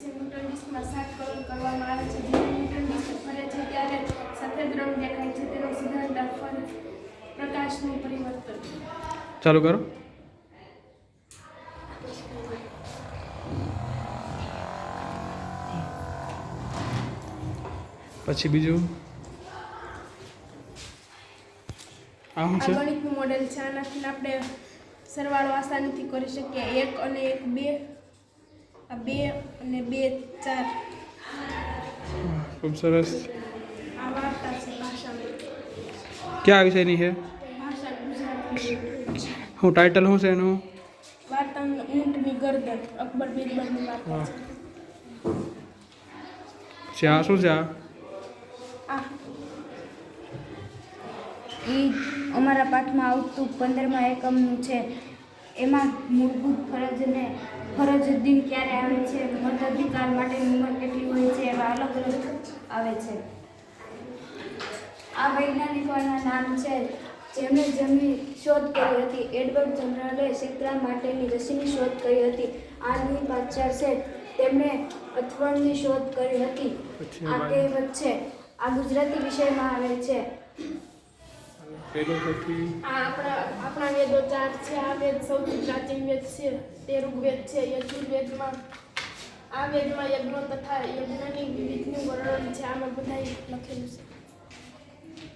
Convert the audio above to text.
Newton ડિસ્કમાં સાત કરોડ કરવામાં આવે છે. જ્યારે ન્યૂટન ડિસ્ક ફરે છે ત્યારે સફેદ રંગ દેખાય છે. તેનો સિદ્ધાંત પ્રકાશનું પરિવર્તન. ચાલુ કરો. પછી બીજું? આ શું છે ગણિતનું મોડેલ છે. આનાથી આપણે સરવાળો આસાનીથી કરી શકીએ. એક અને એક બે આ બે અને બે ચાર. ખૂબ સરસ. આ વાર્તા છે કયા વિષયની છે હું? ટાઇટલ શું છે એનું? વાર્તાનું ઊંટની ગરદન અકબર બિરબલની વાર્તા છે. આ શું છે આ? એ અમારા પાઠમાં આવતું પંદરમા એકમનું છે. એમાં મૂળભૂત ફરજને ફરજ દિન ક્યારે આવે છે? મતાધિકાર માટેની ઉંમર કેટલી હોય છે? એવા અલગ અલગ આવે છે. આ વૈજ્ઞાનિકોના નામ છે જેમણે જેમની શોધ કરી હતી. એડવર્ડ જનરલે ક્ષેત્ર માટેની રસીની શોધ કરી હતી. આની પાછળ છે તેમણે અથવણની શોધ કરી હતી. આ કહેવત છે આ ગુજરાતી વિષયમાં આવે છે. પછી આ આપણા આપણા વેદો ચાર છે, આ વેદ સૌથી પ્રાચીન વેદ છે તે ઋગ્વેદ છે, યજુર્વેદમાં. આ વેદમાં યજ્ઞો તથા યજ્ઞની વિવિધનું વર્ણન છે, આમાં બધા લખેલું છે.